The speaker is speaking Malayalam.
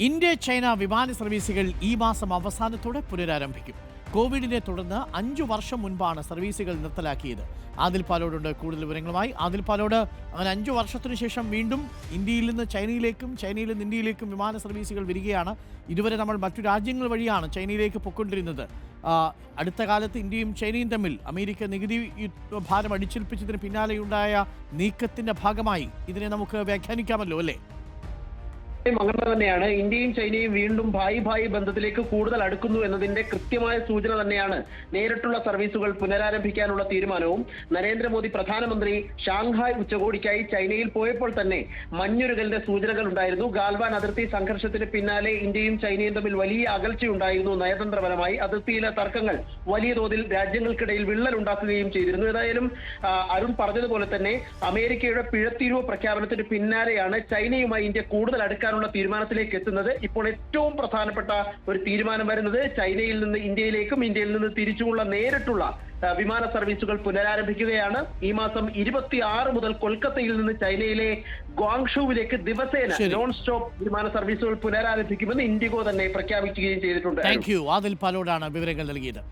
ഇന്ത്യ ചൈന വിമാന സർവീസുകൾ ഈ മാസം അവസാനത്തോടെ പുനരാരംഭിക്കും. കോവിഡിനെ തുടർന്ന് അഞ്ചു വർഷം മുൻപാണ് സർവീസുകൾ നിർത്തലാക്കിയത്. ആദിൽ പാലോടുണ്ട് കൂടുതൽ വിവരങ്ങളുമായി. ആദിൽ പാലോട് അങ്ങനെ അഞ്ചു വർഷത്തിനു ശേഷം വീണ്ടും ഇന്ത്യയിൽ നിന്ന് ചൈനയിലേക്കും ചൈനയിൽ നിന്ന് ഇന്ത്യയിലേക്കും വിമാന സർവീസുകൾ വരികയാണ്. ഇതുവരെ നമ്മൾ മറ്റു രാജ്യങ്ങൾ വഴിയാണ് ചൈനയിലേക്ക് പൊക്കൊണ്ടിരുന്നത് അടുത്ത കാലത്ത് ഇന്ത്യയും ചൈനയും തമ്മിൽ അമേരിക്ക നികുതി ഭാരം അടിച്ചേൽപ്പിച്ചതിന് പിന്നാലെയുണ്ടായ നീക്കത്തിന്റെ ഭാഗമായി ഇതിനെ നമുക്ക് വ്യാഖ്യാനിക്കാമല്ലോ അല്ലേ? അങ്ങനെ തന്നെയാണ് ഇന്ത്യയും ചൈനയും വീണ്ടും ഭായി ഭായി ബന്ധത്തിലേക്ക് കൂടുതൽ അടുക്കുന്നു എന്നതിന്റെ കൃത്യമായ സൂചന തന്നെയാണ് നേരിട്ടുള്ള സർവീസുകൾ പുനരാരംഭിക്കാനുള്ള തീരുമാനവും. നരേന്ദ്രമോദി പ്രധാനമന്ത്രി ഷാങ്ഹായ് ഉച്ചകോടിക്കായി ചൈനയിൽ പോയപ്പോൾ തന്നെ മഞ്ഞുരുകലിന്റെ സൂചനകൾ ഉണ്ടായിരുന്നു. ഗാൽവാൻ അതിർത്തി സംഘർഷത്തിന് പിന്നാലെ ഇന്ത്യയും ചൈനയും തമ്മിൽ വലിയ അകൽച്ചയുണ്ടായിരുന്നു. നയതന്ത്രപരമായി അതിർത്തിയിലെ തർക്കങ്ങൾ വലിയ തോതിൽ രാജ്യങ്ങൾക്കിടയിൽ വിള്ളൽ ഉണ്ടാക്കുകയും ചെയ്തിരുന്നു. ഏതായാലും അരുൺ പറഞ്ഞതുപോലെ തന്നെ അമേരിക്കയുടെ പിഴത്തീരുവ പ്രഖ്യാപനത്തിന് പിന്നാലെയാണ് ചൈനയുമായി ഇന്ത്യ കൂടുതൽ അടുക്കാനുള്ള തീരുമാനത്തിലേക്ക് എത്തുന്നത് ഇപ്പോൾ ഏറ്റവും പ്രധാനപ്പെട്ട ഒരു തീരുമാനം വരുന്നത് ചൈനയിൽ നിന്ന് ഇന്ത്യയിലേക്കും ഇന്ത്യയിൽ നിന്ന് തിരിച്ചുമുള്ള നേരിട്ടുള്ള വിമാന സർവീസുകൾ പുനരാരംഭിക്കുകയാണ്. ഈ മാസം ഇരുപത്തി ആറ് മുതൽ കൊൽക്കത്തയിൽ നിന്ന് ചൈനയിലെ ഗ്വാങ്ഷുവിലേക്ക് ദിവസേന നോൺ സ്റ്റോപ്പ് വിമാന സർവീസുകൾ പുനരാരംഭിക്കുമെന്ന് ഇൻഡിഗോ തന്നെ പ്രഖ്യാപിക്കുകയും ചെയ്തിട്ടുണ്ട്. Thank you. ആദിൽ പാലോടാണ് വിവരങ്ങൾ നൽകിയത്.